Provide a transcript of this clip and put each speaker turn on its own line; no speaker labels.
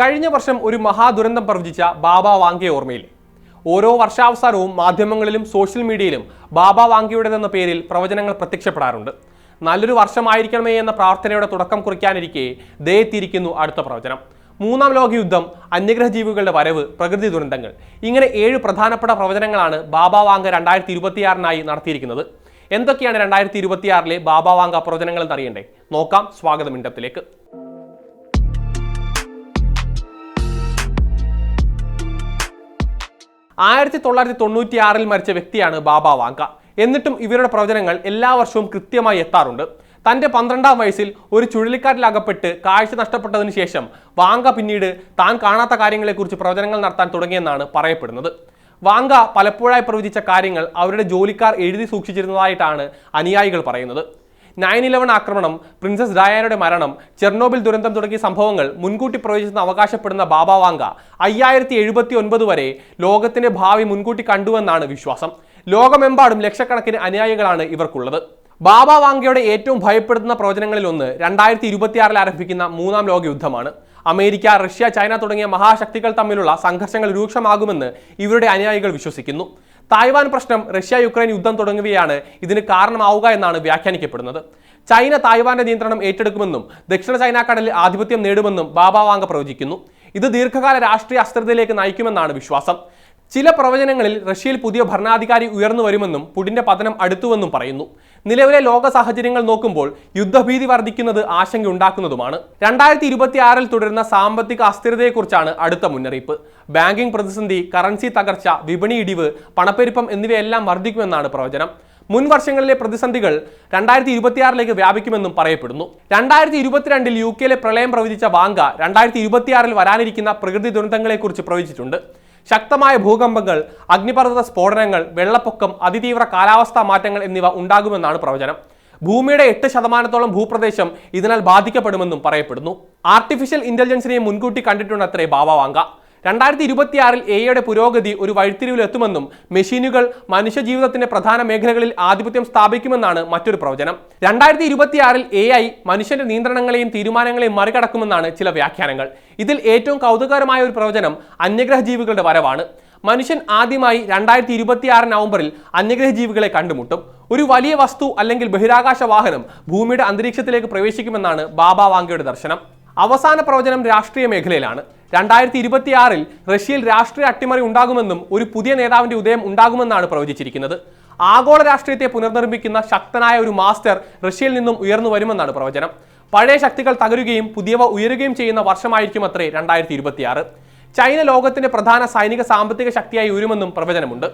കഴിഞ്ഞ വർഷം ഒരു മഹാദുരന്തം പ്രവചിച്ച ബാബ വാങ്കെ ഓർമ്മയില്ലേ ഓരോ വർഷാവസാനവും മാധ്യമങ്ങളിലും സോഷ്യൽ മീഡിയയിലും ബാബ വാങ്കയുടേതെന്ന പേരിൽ പ്രവചനങ്ങൾ പ്രത്യക്ഷപ്പെടാറുണ്ട്. നല്ലൊരു വർഷമായിരിക്കണമേ എന്ന പ്രാർത്ഥനയുടെ തുടക്കം കുറിക്കാനിരിക്കെ ദയത്തിരിക്കുന്നു അടുത്ത പ്രവചനം. മൂന്നാം ലോക യുദ്ധം അന്യഗ്രഹ ജീവികളുടെ വരവ് പ്രകൃതി ദുരന്തങ്ങൾ ഇങ്ങനെ ഏഴ് പ്രധാനപ്പെട്ട പ്രവചനങ്ങളാണ് ബാബ വാങ്ക രണ്ടായിരത്തി ഇരുപത്തിയാറിനായി നടത്തിയിരിക്കുന്നത്. എന്തൊക്കെയാണ് രണ്ടായിരത്തി ഇരുപത്തിയാറിലെ ബാബ വാങ്ക പ്രവചനങ്ങൾ എന്നറിയണ്ടേ? നോക്കാം സ്വാഗതം ഇണ്ടത്തിലേക്ക് ആയിരത്തി തൊള്ളായിരത്തി തൊണ്ണൂറ്റി ആറിൽ മരിച്ച വ്യക്തിയാണ് ബാബ വാങ്ക. എന്നിട്ടും ഇവരുടെ പ്രവചനങ്ങൾ എല്ലാ വർഷവും കൃത്യമായി എത്താറുണ്ട്. തന്റെ പന്ത്രണ്ടാം വയസ്സിൽ ഒരു ചുഴലിക്കാറ്റിൽ അകപ്പെട്ട് കാഴ്ച നഷ്ടപ്പെട്ടതിന് ശേഷം വാങ്ക പിന്നീട് താൻ കാണാത്ത കാര്യങ്ങളെക്കുറിച്ച് പ്രവചനങ്ങൾ നടത്താൻ തുടങ്ങിയെന്നാണ് പറയപ്പെടുന്നത്. വാങ്ക പലപ്പോഴായി പ്രവചിച്ച കാര്യങ്ങൾ അവരുടെ ജോലിക്കാർ എഴുതി സൂക്ഷിച്ചിരുന്നതായിട്ടാണ് അനുയായികൾ പറയുന്നത്. നയൻ ഇലവൻ ആക്രമണം പ്രിൻസസ് ഡയാനയുടെ മരണം ചെർണോബിൽ ദുരന്തം തുടങ്ങിയ സംഭവങ്ങൾ മുൻകൂട്ടി പ്രവചിച്ചെന്ന് അവകാശപ്പെടുന്ന ബാബ വാങ്ക അയ്യായിരത്തി എഴുപത്തി ഒൻപത് വരെ ലോകത്തിന്റെ ഭാവി മുൻകൂട്ടി കണ്ടുവെന്നാണ് വിശ്വാസം. ലോകമെമ്പാടും ലക്ഷക്കണക്കിന് അനുയായികളാണ് ഇവർക്കുള്ളത്. ബാബ വാങ്കയുടെ ഏറ്റവും ഭയപ്പെടുത്തുന്ന പ്രവചനങ്ങളിൽ ഒന്ന് രണ്ടായിരത്തി ഇരുപത്തിയാറിൽ ആരംഭിക്കുന്ന മൂന്നാം ലോക യുദ്ധമാണ് അമേരിക്ക റഷ്യ ചൈന തുടങ്ങിയ മഹാശക്തികൾ തമ്മിലുള്ള സംഘർഷങ്ങൾ രൂക്ഷമാകുമെന്ന് ഇവരുടെ അനുയായികൾ വിശ്വസിക്കുന്നു. തായ്വാൻ പ്രശ്നം റഷ്യ യുക്രൈൻ യുദ്ധം തുടങ്ങിയവയാണ് ഇതിന് കാരണമാവുക എന്നാണ് വ്യാഖ്യാനിക്കപ്പെടുന്നത്. ചൈന തായ്വാന്റെ നിയന്ത്രണം ഏറ്റെടുക്കുമെന്നും ദക്ഷിണ ചൈന കടലിൽ ആധിപത്യം നേടുമെന്നും ബാബാവാങ്ക പ്രവചിക്കുന്നു. ഇത് ദീർഘകാല രാഷ്ട്രീയ അസ്ഥിരതയിലേക്ക് നയിക്കുമെന്നാണ് വിശ്വാസം. ചില പ്രവചനങ്ങളിൽ റഷ്യയിൽ പുതിയ ഭരണാധികാരി ഉയർന്നു വരുമെന്നും പുടിന്റെ പതനം അടുത്തുവെന്നും പറയുന്നു. നിലവിലെ ലോക സാഹചര്യങ്ങൾ നോക്കുമ്പോൾ യുദ്ധഭീതി വർദ്ധിക്കുന്നത് ആശങ്കയുണ്ടാക്കുന്നതുമാണ്. രണ്ടായിരത്തി ഇരുപത്തി ആറിൽ തുടരുന്ന സാമ്പത്തിക അസ്ഥിരതയെക്കുറിച്ചാണ് അടുത്ത മുന്നറിയിപ്പ്. ബാങ്കിംഗ് പ്രതിസന്ധി കറൻസി തകർച്ച വിപണി ഇടിവ് പണപ്പെരുപ്പം എന്നിവയെല്ലാം വർദ്ധിക്കുമെന്നാണ് പ്രവചനം. മുൻ വർഷങ്ങളിലെ പ്രതിസന്ധികൾ രണ്ടായിരത്തി ഇരുപത്തിയാറിലേക്ക് വ്യാപിക്കുമെന്നും പറയപ്പെടുന്നു. രണ്ടായിരത്തി ഇരുപത്തിരണ്ടിൽ യു കെയിലെ പ്രളയം പ്രവചിച്ച ബാങ്ക രണ്ടായിരത്തി ഇരുപത്തിയാറിൽ വരാനിരിക്കുന്ന പ്രകൃതി ദുരന്തങ്ങളെക്കുറിച്ച് പ്രവചിച്ചിട്ടുണ്ട്. ശക്തമായ ഭൂകമ്പങ്ങൾ അഗ്നിപർവത സ്ഫോടനങ്ങൾ വെള്ളപ്പൊക്കം അതിതീവ്ര കാലാവസ്ഥാ മാറ്റങ്ങൾ എന്നിവ ഉണ്ടാകുമെന്നാണ് പ്രവചനം. ഭൂമിയുടെ എട്ട് ശതമാനത്തോളം ഭൂപ്രദേശം ഇതിനാൽ ബാധിക്കപ്പെടുമെന്നും പറയപ്പെടുന്നു. ആർട്ടിഫിഷ്യൽ ഇന്റലിജൻസിനെ മുൻകൂട്ടി കണ്ടിട്ടുണ്ടത്രേ ബാബ വാങ്ക രണ്ടായിരത്തി ഇരുപത്തിയാറിൽ എയുടെ പുരോഗതി ഒരു വഴിത്തിരിവിൽ എത്തുമെന്നും മെഷീനുകൾ മനുഷ്യജീവിതത്തിന്റെ പ്രധാന മേഖലകളിൽ ആധിപത്യം സ്ഥാപിക്കുമെന്നാണ് മറ്റൊരു പ്രവചനം. രണ്ടായിരത്തി ഇരുപത്തിയാറിൽ എ ഐ മനുഷ്യന്റെ നിയന്ത്രണങ്ങളെയും തീരുമാനങ്ങളെയും മറികടക്കുമെന്നാണ് ചില വ്യാഖ്യാനങ്ങൾ. ഇതിൽ ഏറ്റവും കൗതുകകരമായ ഒരു പ്രവചനം അന്യഗ്രഹ ജീവികളുടെ വരവാണ്. മനുഷ്യൻ ആദ്യമായി രണ്ടായിരത്തി ഇരുപത്തിയാറ് നവംബറിൽ അന്യഗ്രഹ ജീവികളെ കണ്ടുമുട്ടും. ഒരു വലിയ വസ്തു അല്ലെങ്കിൽ ബഹിരാകാശ വാഹനം ഭൂമിയുടെ അന്തരീക്ഷത്തിലേക്ക് പ്രവേശിക്കുമെന്നാണ് ബാബ വാങ്കയുടെ ദർശനം. അവസാന പ്രവചനം രാഷ്ട്രീയ മേഖലയിലാണ്. രണ്ടായിരത്തി ഇരുപത്തിയാറിൽ റഷ്യയിൽ രാഷ്ട്രീയ അട്ടിമറി ഉണ്ടാകുമെന്നും ഒരു പുതിയ നേതാവിന്റെ ഉദയം ഉണ്ടാകുമെന്നാണ് പ്രവചിച്ചിരിക്കുന്നത്. ആഗോള രാഷ്ട്രീയത്തെ പുനർനിർമ്മിക്കുന്ന ശക്തനായ ഒരു മാസ്റ്റർ റഷ്യയിൽ നിന്നും ഉയർന്നു വരുമെന്നാണ് പ്രവചനം. പഴയ ശക്തികൾ തകരുകയും പുതിയവ ഉയരുകയും ചെയ്യുന്ന വർഷമായിരിക്കും അത്രേ രണ്ടായിരത്തി ചൈന ലോകത്തിന്റെ പ്രധാന സൈനിക സാമ്പത്തിക ശക്തിയായി ഉയരുമെന്നും പ്രവചനമുണ്ട്.